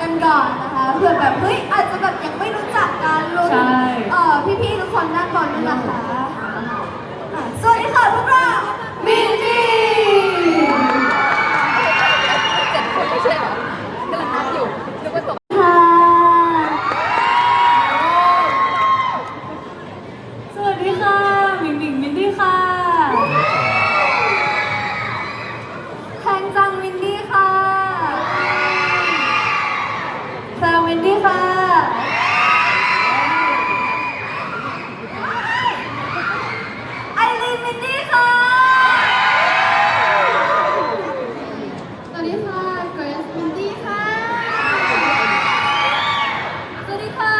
กันก่อนนะคะเผื่อแบบเฮ้ยอาจจะแบบยังไม่รู้จักกันรวมถึงใช่ เอ่อพี่ๆทุกคนด้านบนด้วยนะคะอะสวัสดีค่ะพวกเรามินดี้เจ็ดคนไม่ใช่เหรอกำลังนับอยู่นึกว่าตกค่ะสวัสดีค่ะหมิงหมิงมินดี้ค่ะแทงจังวินดี้ค่ะเซอร์วินดี้ค่ะ ไอรีนวินดี้ค่ะ สวัสดีค่ะเกรซวินดี้ค่ะ สวัสดีค่ะ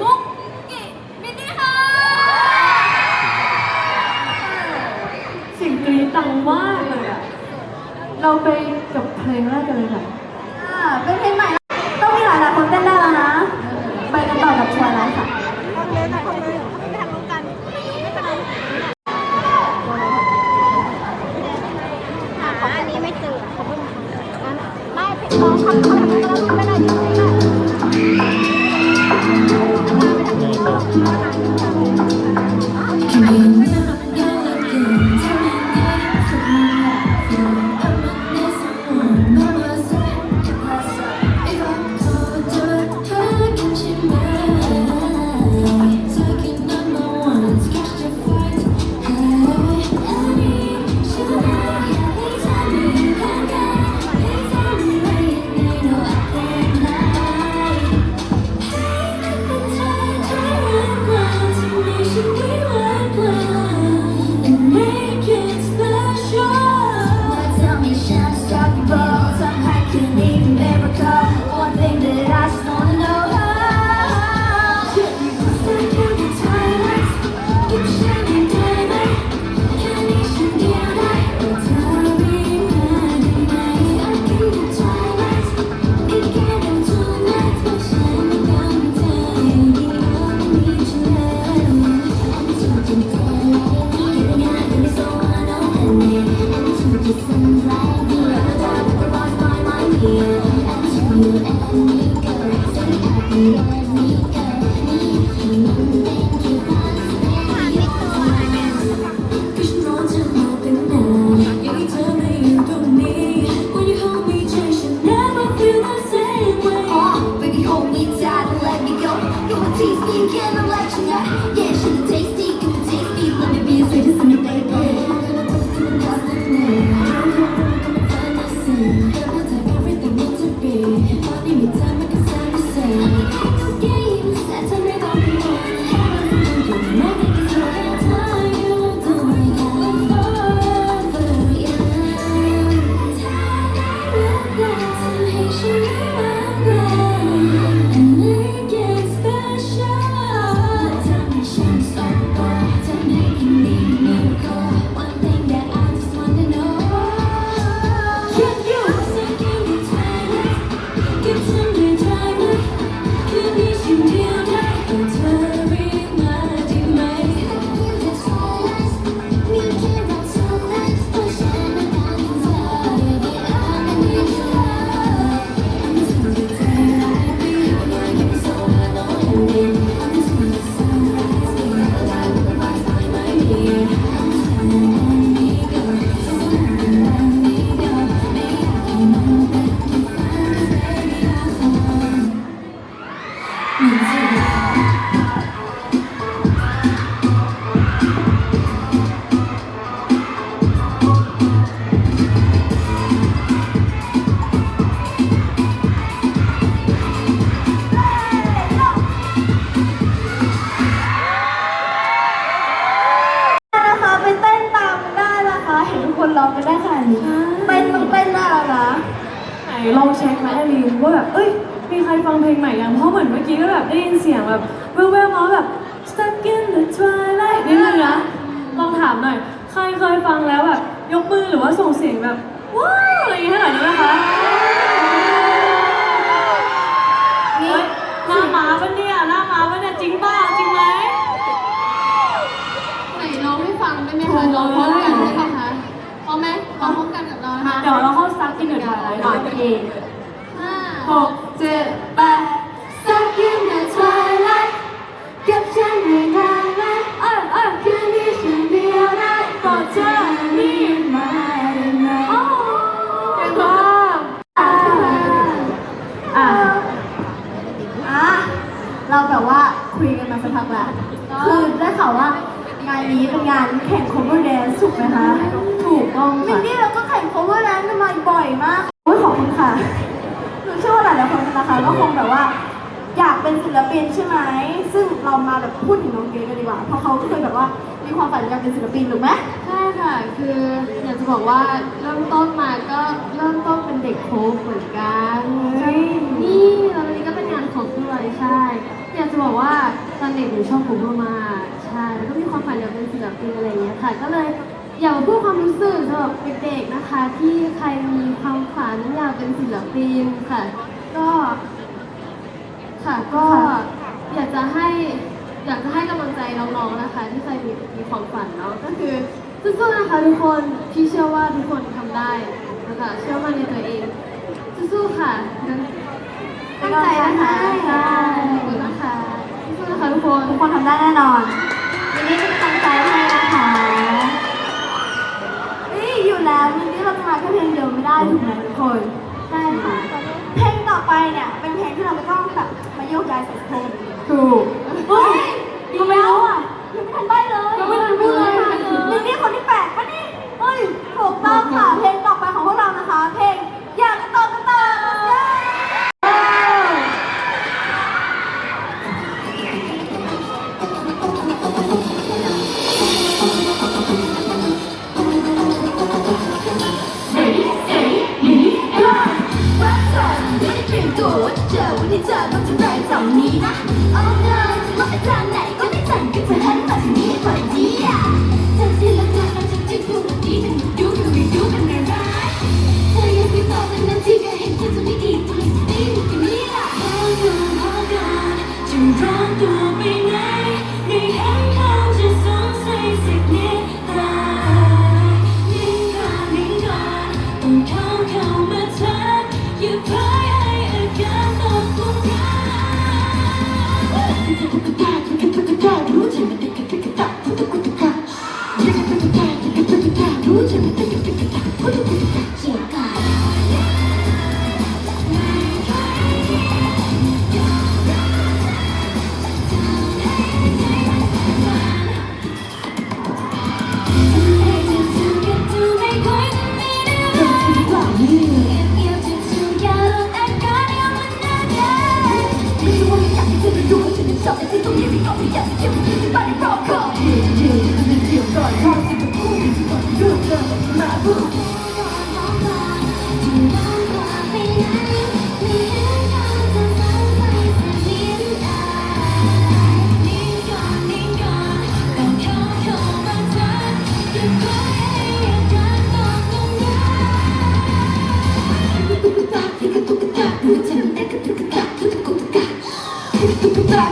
มุกกิวินดี้ค่ะ เสิ่งกรี๊ดดังมากเลยอะ เราไปกับเพลงแรกกันเลยค่ะ อ่าเป็นเพลงใหม่ ลองเช็คไหมอลีนว่าแบบเอ้ยมีใครฟังเพลงใหม่ยังเพราะเหมือนเมื่อกี้ก็แบบได้ยินเสียงแบบแว่วๆมาแบบ stuck in the twilight นิดนึงนะลองถามหน่อย ใครเคยฟังแล้วแบบยกมือหรือว่าส่งเสียงแบบว้าวอะไรอย่างเงี้ยให้หน่อยได้ไหมคะนี่หน้าม้าปะเนี่ยหน้าม้าปะเนี่ยจริงเปล่าจริงไหมไหนร้องให้ฟังได้ไหมคะร้องพร้อมกันได้ไหมคะพร้อมไหมร้องพร้อมกันกับเรานะคะเดี๋ยวเราเข้า stuck in the twilight ก่อนห้าหกเจ็ดแปด Stuck in the twilight กับฉันไม่ได้ไหมเอ้ยเอ้ยคืนนี้ฉันเดียวได้โปรดเธอมีมาได้ไหมเก่งมาอะอะเราแบบว่าคุยกันมาสักพักแล้วคือได้ข่าวว่างานนี้เป็นงานแข่ง cover dance ถูกไหมคะ ถูกต้องมิค่ะนี่เราก็แข่ง cover dance กัน มาบ่อยมากโอ้ยขอบคุณค่ะหนูเชื่อว่าหลายๆคนนะคะก็คงแบบว่า อยากเป็นศิลปินใช่ไหมซึ่งเรามาแบบพูดถึงน้องเกรซกันดีกว่า เพราะเขาก็เคยแบบว่ามีความฝันอยากเป็นศิลปินถูกไหมใช่ค่ะ คืออยากจะบอกว่าเริ่มต้นมาก็เริ่มต้นเป็นเด็กโค้ชเหมือนกันนี่แล้ววันนี้ก็เป็นงานโค้ชด้วยใช่ อยากจะบอกว่าตอนเด็กหนูชอบโค้ชมากๆใช่แล้วก็มีความฝันอยากเป็นศิลปินอะไรอย่างเงี้ยค่ะ ก็เลยอยากมาพูดความรู้สึกสำหรับเด็กๆนะคะ ที่ใครมี ความฝันอยากเป็นศิลปินค่ะ ก็ค่ะก็อยากจะให้อยากจะให้กำลังใจน้องๆนะคะ ที่เคยมีมีความฝันเนาะก็คือสู้ๆนะคะทุกคนพี่เชื่อว่าทุกคนทำได้นะคะเชื่อมั่นในตัวเองสู้ๆค่ะงั้นตั้งใจนะคะใช่ขอบคุณนะคะสู้ๆนะคะทุกคนทุกคนทำได้แน่นอนมินนี่เป็นกำลังใจให้นะคะนี่อยู่แล้วมินนี่เราจะมาแค่ ถูกไหมทุกคนใช่ค่ะ เพลงต่อไปเนี่ย เป็นเพลงที่เราไม่ต้องแบบมาโยกย้ายใส่เพลงถูก ที่เจอต้องทำไรสองนี้นะ Oh no จะมองไปทางไหนก็ไม่ทันก็เธอหันมาทางนี้พอดีอะเธอที่รักเธอมันจะจะดูดีแต่หนูดูอยู่ไม่ดูกันอะไรเธอยังไม่ตอบแต่นาทีก็เห็นเธอจะไม่ดีตัวเลยสติอยู่นี่ล่ะ Hold on hold on จะร้อนตัวไปไหนไม่เห็นเขาจะสงสัยสักนิดตายนิ่งก่อนนิ่งก่อนต้องเข้าเข้ามาทักอย่าพายให้อา ตุ๊กตา ชอบที่ตรงนี้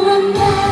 remember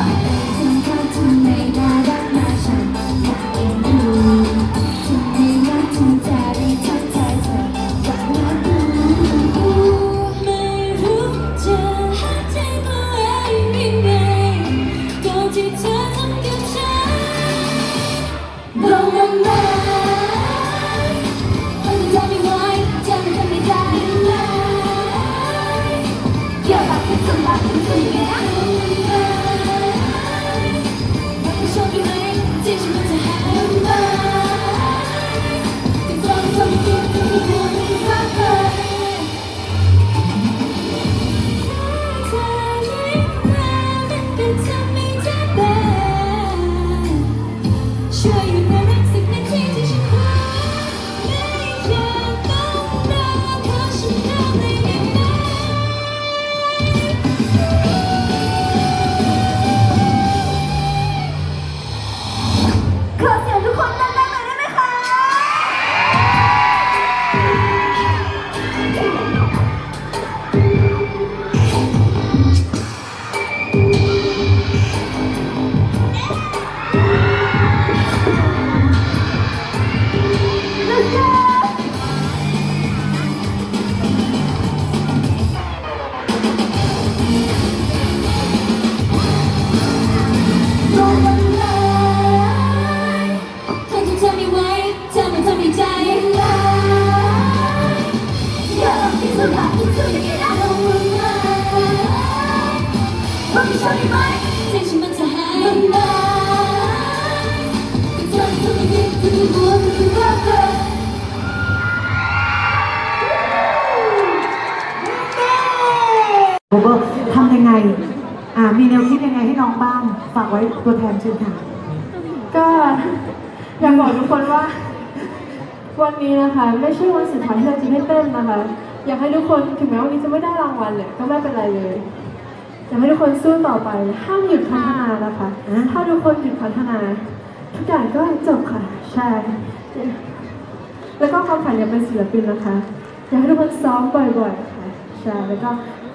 ช่ เธอทำไม่ดีเธอจะรู้เธอจะรักเลยโรเบิร์ตทำยังไง อ่า มีแนวคิดยังไงให้น้องบ้าง ฝากไว้ตัวแทนเชิญค่ะ ก็อยากบอกทุกคนว่า วันนี้นะคะ ไม่ใช่วันสุดท้ายที่เราจะได้เต้นนะคะ อยากให้ทุกคนถึงแม้วันนี้จะไม่ได้รางวัลเลยก็ไม่เป็นไรเลยอยากให้ทุกคนสู้ต่อไปห้ามหยุดพัฒนานะคะอะถ้าทุกคนหยุดพัฒนา ทุกอย่างก็จบค่ะ ใช่ แล้วก็ความฝันอยากเป็นศิลปินนะคะ อยากให้ทุกคนซ้อมบ่อยๆค่ะ ใช่ แล้วก็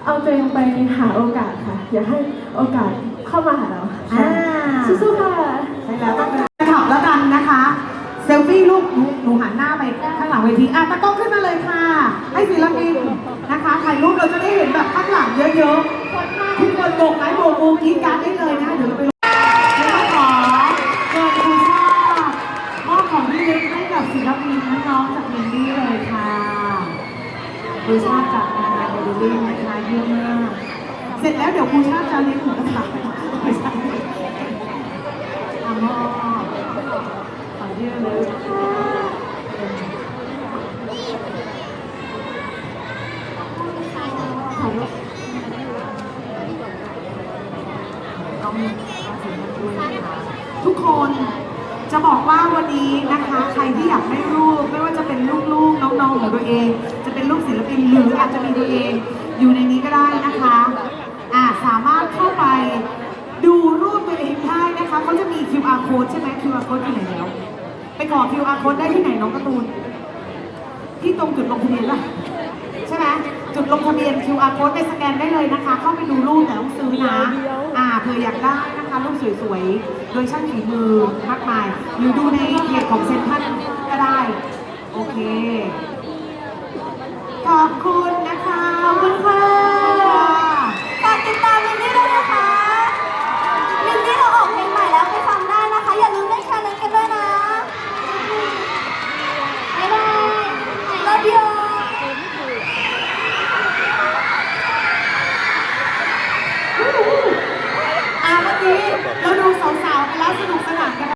เอาตัวเองไปหาโอกาสค่ะ อย่าให้โอกาสเข้ามาหาเราใช่อ่า สู้ๆค่ะ ใช่แล้วต้องเป็นขับแล้วกันนะคะ เซลฟี่ลูกหนูหนูหันหน้าไปข้างหลังเวทีอะตะกล้องขึ้นมาเลยค่ะ ให้ศิลปินนะคะถ่ายรูปเราจะได้เห็นแบบข้างหลังเยอะๆทุกคนโบกไม้โบกมือกรีดการดได้เลยนะคะเดี๋ยวเราไปลงแล้วก็ขอเชิญครูชาติม อบของที่ระลึกให้กับศิลปินน้องๆจากเมนดี้เลยค่ะครูชาติจากงานโมเดลลิ่นะคะเยี่ยมมาก เสร็จแล้วเดี๋ยวครูชาติจะเลี้ยงหมูกระทะไม่ใช่อะมอขอยื่นเลยถ่ยรูปต้องมีความสุขด้วยนะคะทุกคน นี้นะคะ ใครที่อยากได้รูปไม่ว่าจะเป็นลูกๆน้องๆของตัวเอง จะเป็นรูปศิลปินหรืออาจจะมีตัวเอง อยู่ในนี้ก็ได้นะคะอ่าสามารถเข้าไปดูรูปตัวเองได้นะคะเขาจะมี QR code ใช่ไหม QR code อยู่ไหนแล้ว ไปขอ QR code ได้ที่ไหนน้องการ์ตูน ที่ตรงจุดลงทะเบียนล่ะ ใช่ไหม จุดลงทะเบียน QR code ไปสแกนได้เลยนะคะ เข้าไปดูรูปแต่ต้องซื้อนะอ่าเผื่ออยากได้นะคะรูปสวยๆ โดยช่างฝีมือมากมาย หรือดูในเพจของเซนทรันก็ได้ โอเค ขอบคุณ